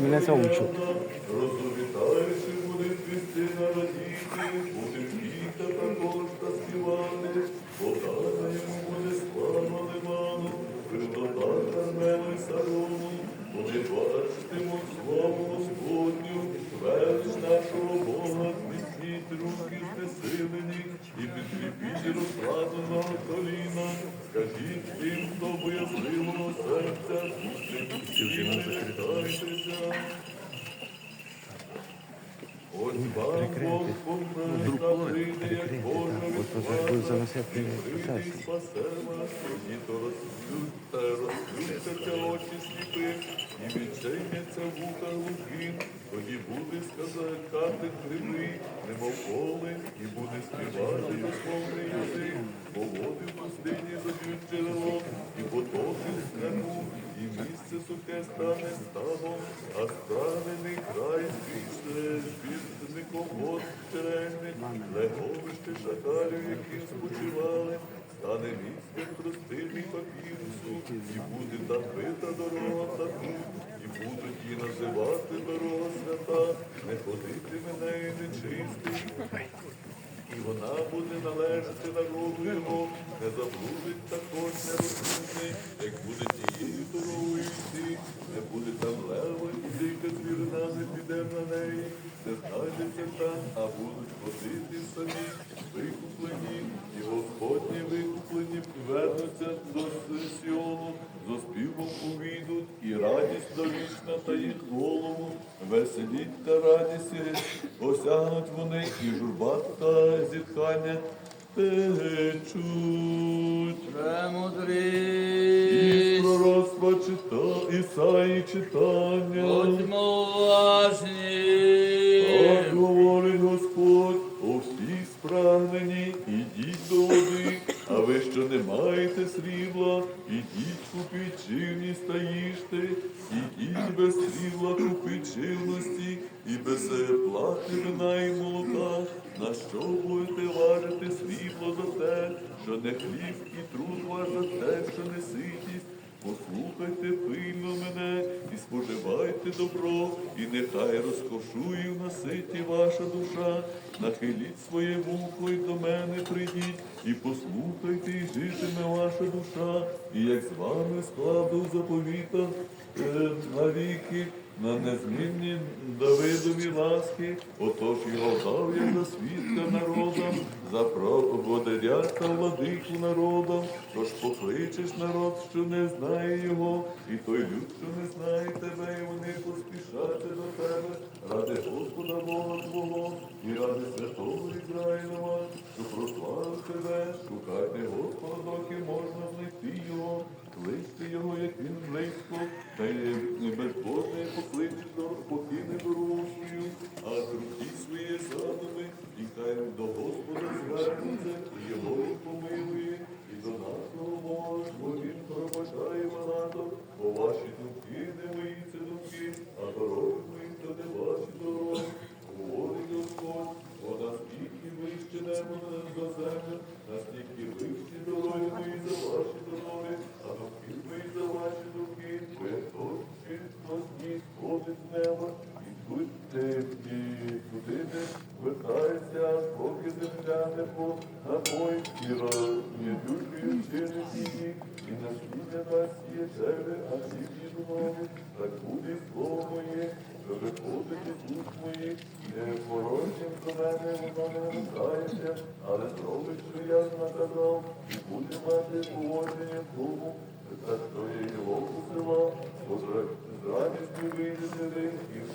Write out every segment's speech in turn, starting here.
мене заучив. Розувітаючи буде Христина радіти, буде віта також та співати, подана йому буде слава лиману, крилота Кармелу й Сарону, вони бачитимуть славу Господню, помилка прийде, як Божа От це буде спасе вас, і відчиняться вуха глухим, тоді буде сказати кривий, немов поле, і буде співати духовний язик, бо води в пустині заб'ють джерело, і потоки в і місце сухе стане ставом, а странений край збільше, збірником вод леговище шакалів, які спочивали, стане місцем простим і і буде та пита дорога таку, і будуть її називати дорога свята, не ходити мене і нечистий. І вона буде належати народу його, не заблудить також нерозумний, як буде тією дорогою йти, не буде там лева, і дика звірина не піде на неї, не знайдеться там, а будуть ходити самі, викуплені, і Господні викуплені повернуться до Сіону, зо співом увійдуть, і радість довічна та їх голову, веселіть та радість, осягнуть вони, і журба та зітхання течуть. І Премудрість, пророцтва чита, Ісаї читання. будьмо уважні. Так говорить Господь, о всі спрагнені, ідіть до води, а ви, що не маєте срібла, ідіть купіть живність та їжте, ідіть без срібла купіть і без плати вина і молока, на що будете важити срібло за те, що не хліб і труд ваш за те, що не ситість. Послухайте пильно мене і споживайте добро, і нехай розкошує в наситі ваша душа. Нахиліть своє вухо і до мене прийдіть, і послухайте, і житиме ваша душа, і як з вами складу заповіта е, навіки. На незмінні Давидові ласки, отож його дав я за свідка народам, за проводиря та владику народом, тож покличеш народ, що не знає його, і той люд, що не знає тебе, і вони поспішати до тебе, ради Господа Бога Твого, і ради святого Ізраїлова, що прославив тебе, шукайте Господа, доки можна знайти його, кличте його, як він близько, та й безбожне покине дорогою, а круті свої задуми, і хай до Господа звернеться, і його помилує, і до нашого Бога, бо він пробачає багато, бо ваші думки не мої це думки, а дороги мої то не ваші дороги. Говорить Господь, бо наскільки вище небо за землю, настільки вищі дороги мої за ваші дороги, а думки мої за ваші думки, ви точки носні сходить з неба, і будьте і туди, де вертається, поки земля не по напої, і роз'єдушує вчини її, і на світі дасть є тебе, а всі відмови, так буде слово моє, що виходить із уст моїх, не порожнім до мене вертається, але зробить, що я наказав, і буде мати поводження тому, так що я його бо з радістю вийдете ви, і в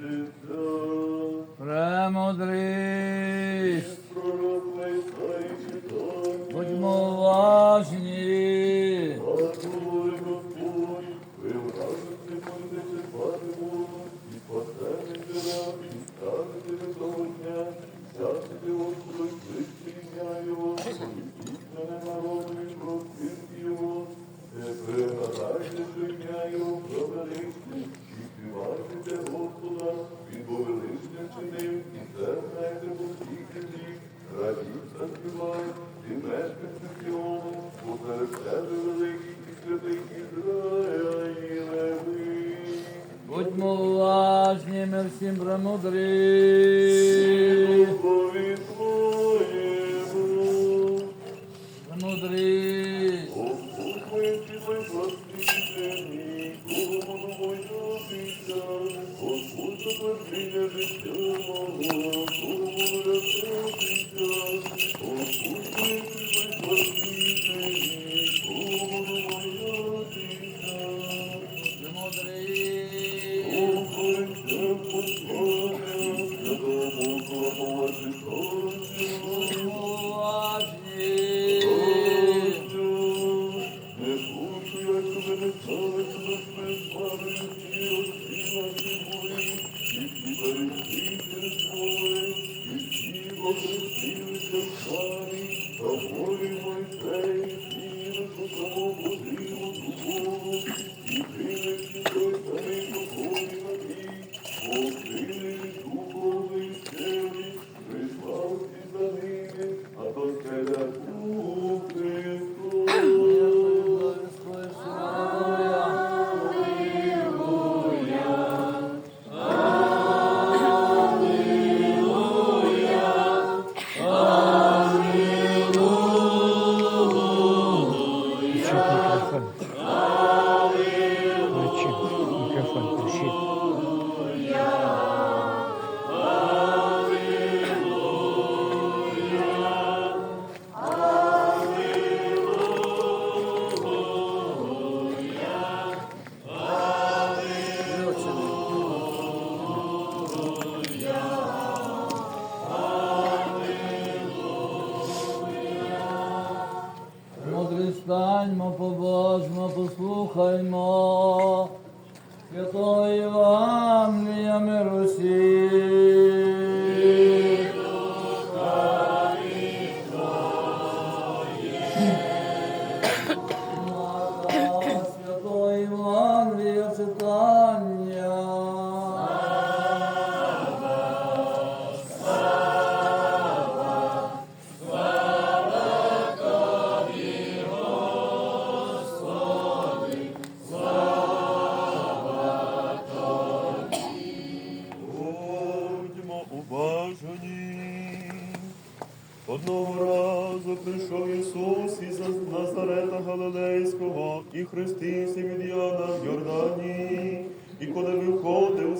to सिमरनो दरे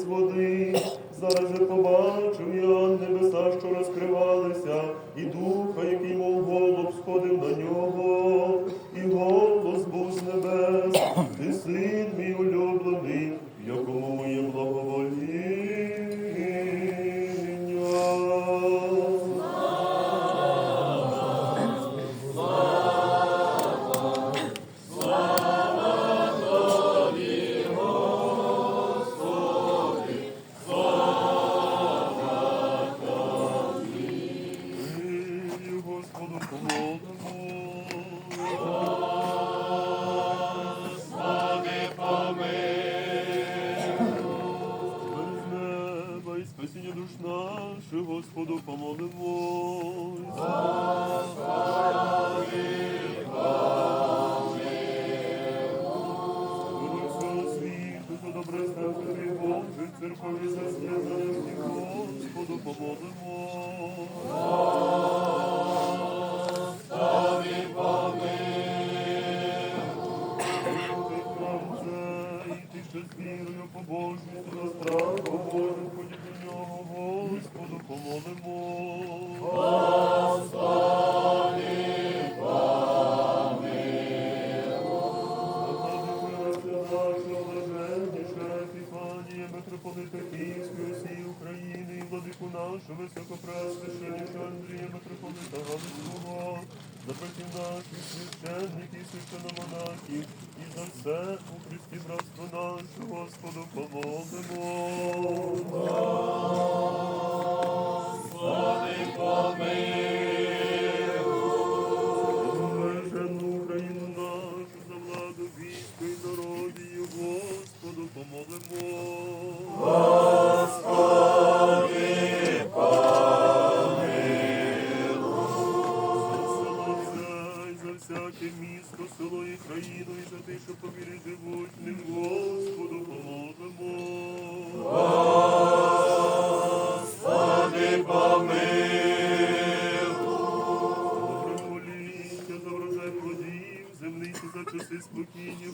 Господи, зараз же побачимо. Господи, помилуй. З неба і душ наших, Господу помолимось. профінати, священники, священномонахи, і за все у Христі братство наше, Господу помолимо. spooky in your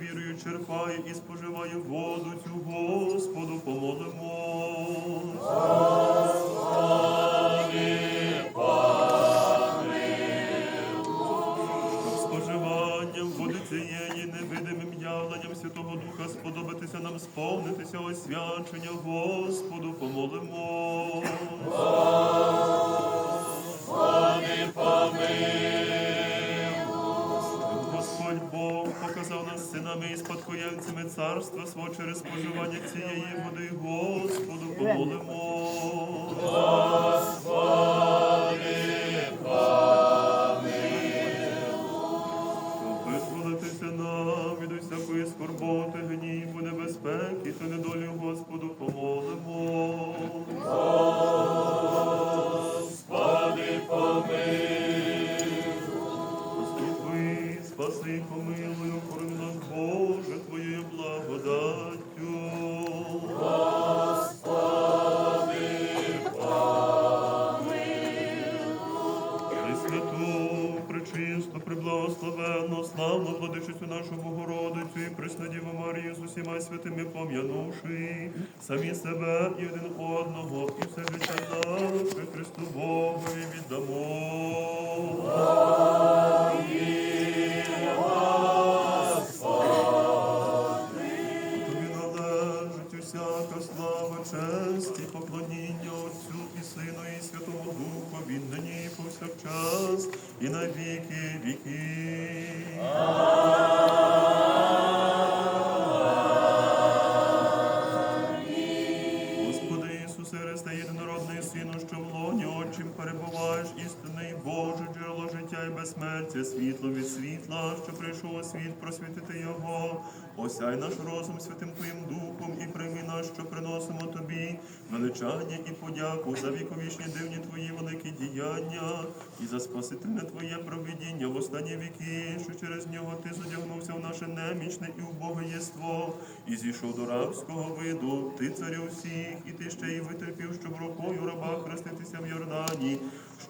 вірою черпає і споживає воду цю, Господу. Щоб споживанням води цієї невидимим явленням Святого Духа сподобатися нам сповнитися освячення, Господу помолимо. Господь показав нами і спадкоємцями царства свого через споживання цієї води, Господу помолимо. Пресвяту, приблагословенно, славно владичицю нашу Богородицю і Преснодіву Марію з усіма святими пом'янувши самі себе і один одного, і все життя наше Христу і віддамо. І на віки віків. Безсмертя, світло від світла, що прийшов у світ просвітити Його. Осяй наш розум святим Твоїм Духом і прийми нас, що приносимо Тобі, величання і подяку за віковічні дивні Твої великі діяння і за спасительне Твоє провидіння в останні віки, що через нього Ти задягнувся в наше немічне і убоге єство, і зійшов до рабського виду, Ти царю всіх, і ти ще й витерпів, щоб рукою раба хреститися в Йордані,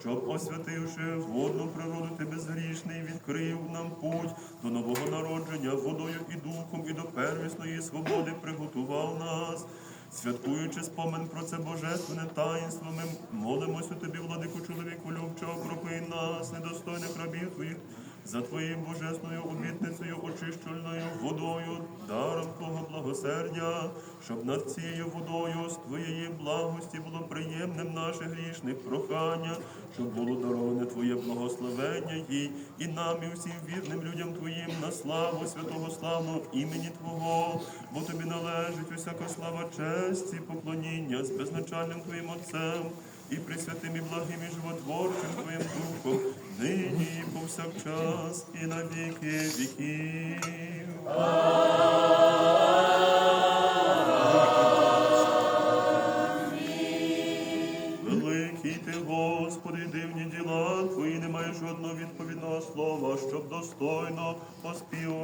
щоб, освятивши водну природу, ти безгрішний, відкрив нам путь до нового народження, водою і духом, і до первісної свободи приготував нас. Святкуючи спомин про це божественне таїнство, ми молимося тобі, владику чоловіку любчого, кропи нас, недостойних рабів твоїх, за твоєю божественною обітницею, очищувальною водою, даром Твого благосердя, щоб над цією водою з твоєї благості було приємним наше грішне прохання, щоб було дароване Твоє благословення їй і нам, і всім вірним людям Твоїм на славу святого славного імені Твого, бо тобі належить усяка слава, честь і поклоніння з безначальним Твоїм Отцем і присвятим і благим і животворчим Твоїм Духом, нині повсякчас, і на віки віків. Великий ти, Господи, дивні діла Твої, немає жодного відповідного слова, щоб достойно оспівувати